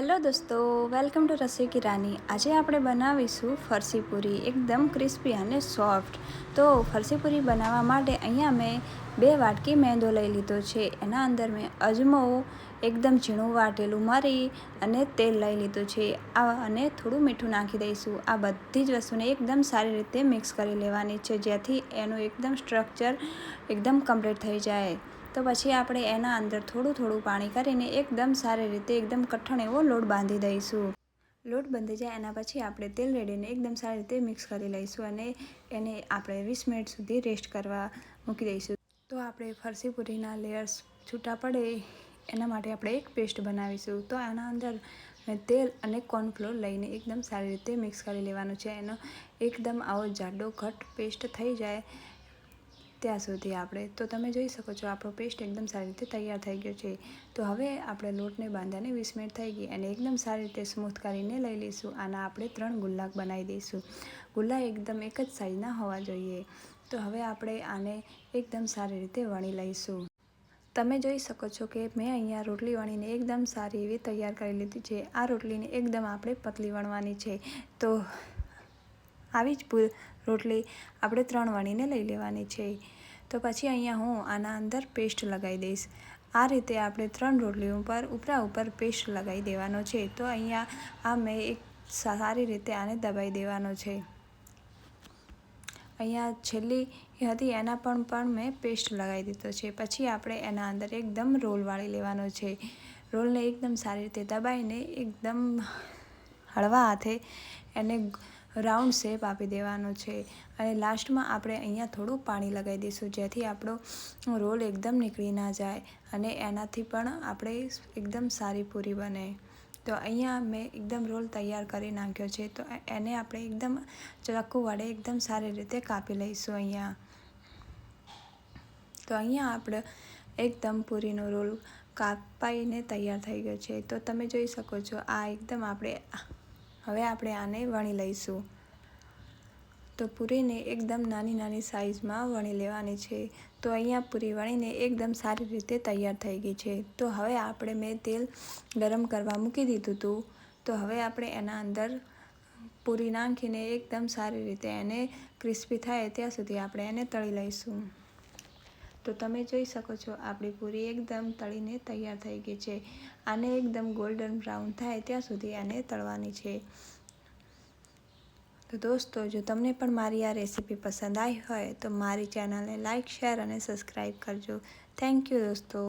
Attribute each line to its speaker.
Speaker 1: Hello દોસ્તો, welcome to રસોઈ કિરાની આજે આપણે બનાવીશું ફરસી પૂરી, એકદમ ક્રિસ્પી અને સોફ્ટ. તો ફરસી પૂરી બનાવવા માટે અહીંયા મેં બે વાટકી મેંદો લઈ લીધો છે. એના અંદર મેં અજમો, એકદમ ઝીણું વાટેલું મરી અને તેલ લઈ લીધું છે. આ અને થોડું મીઠું નાખી દઈશું. આ બધી જ વસ્તુને એકદમ સારી રીતે મિક્સ કરી લેવાની છે, જેથી એનું એકદમ સ્ટ્રક્ચર એકદમ કમ્પ્લીટ થઈ જાય. તો પછી આપણે એના અંદર થોડું થોડું પાણી કરીને એકદમ સારી રીતે એકદમ કઠણ એવો લોટ બાંધી દઈશું. લોટ બંધી જાય એના પછી આપણે તેલ રેડીને એકદમ સારી રીતે મિક્સ કરી લઈશું અને એને આપણે વીસ મિનિટ સુધી રેસ્ટ કરવા મૂકી દઈશું. તો આપણે ફરસી પૂરીના લેયર્સ છૂટા પડે એના માટે આપણે એક પેસ્ટ બનાવીશું. તો આના અંદર મેં તેલ અને કોર્નફ્લોર લઈને એકદમ સારી રીતે મિક્સ કરી લેવાનું છે. એનો એકદમ આવો જાડો ઘટ પેસ્ટ થઈ જાય ત્યાં સુધી આપણે, તો તમે જોઈ શકો છો આપણો પેસ્ટ એકદમ સારી રીતે તૈયાર થઈ ગયો છે. તો હવે આપણે લોટને બાંધાને વીસ મિનિટ થઈ ગઈ અને એકદમ સારી રીતે સ્મૂથ કરીને લઈ લઈશું. આના આપણે ત્રણ ગુલ્લાક બનાવી દઈશું. ગુલ્લા એકદમ એક જ સાઈઝના હોવા જોઈએ. તો હવે આપણે આને એકદમ સારી રીતે વણી લઈશું. તમે જોઈ શકો છો કે મેં અહીંયા રોટલી વણીને એકદમ સારી એવી તૈયાર કરી લીધી છે. આ રોટલીને એકદમ આપણે પતલી વણવાની છે. તો આવી જ રોટલી આપણે ત્રણ વણીને લઈ લેવાની છે. તો પછી અહીંયા હું આના અંદર પેસ્ટ લગાવી દઈશ. આ રીતે આપણે ત્રણ રોટલી ઉપર, ઉપરા ઉપર પેસ્ટ લગાવી દેવાનો છે. તો અહીંયા આ મેં એક સારી રીતે આને દબાઈ દેવાનો છે. અહીંયા છેલ્લી હતી, એના પણ પણ મેં પેસ્ટ લગાવી દીધો છે. પછી આપણે એના અંદર એકદમ રોલ વાળી લેવાનો છે. રોલને એકદમ સારી રીતે દબાઈને એકદમ હળવા હાથે એને રાઉન્ડ શેપ આપી દેવાનો છે. અને લાસ્ટમાં આપણે અહીંયા થોડું પાણી લગાવી દઈશું, જેથી આપણો રોલ એકદમ નીકળી ના જાય અને એનાથી પણ આપણે એકદમ સારી પૂરી બને. તો અહીંયા મેં એકદમ રોલ તૈયાર કરી નાખ્યો છે, તો એને આપણે એકદમ ચાકુ વડે એકદમ સારી રીતે કાપી લઈશું અહીંયા. તો અહીંયા આપણે એકદમ પૂરીનો રોલ કાપાઈને તૈયાર થઈ ગયો છે. તો તમે જોઈ શકો છો, આ એકદમ આપણે હવે આપણે આને વણી લઈશું. તો પૂરીને એકદમ નાની નાની સાઇઝમાં વણી લેવાની છે. તો અહીંયા પૂરી વણીને એકદમ સારી રીતે તૈયાર થઈ ગઈ છે. તો હવે આપણે મેં તેલ ગરમ કરવા મૂકી દીધું હતું તો હવે આપણે એના અંદર પૂરી નાખીને એકદમ સારી રીતે એને ક્રિસ્પી થાય ત્યાં સુધી આપણે એને તળી લઈશું. તો તમે જોઈ શકો છો, આપણી પૂરી એકદમ તળીને તૈયાર થઈ ગઈ છે. આને એકદમ ગોલ્ડન બ્રાઉન થાય ત્યાં સુધી આને તળવાની છે. તો દોસ્તો, જો તમને પણ મારી આ રેસીપી પસંદ આવી હોય, તો મારી ચેનલને લાઇક શેર અને સબસ્ક્રાઈબ કરજો. થેન્ક યુ દોસ્તો.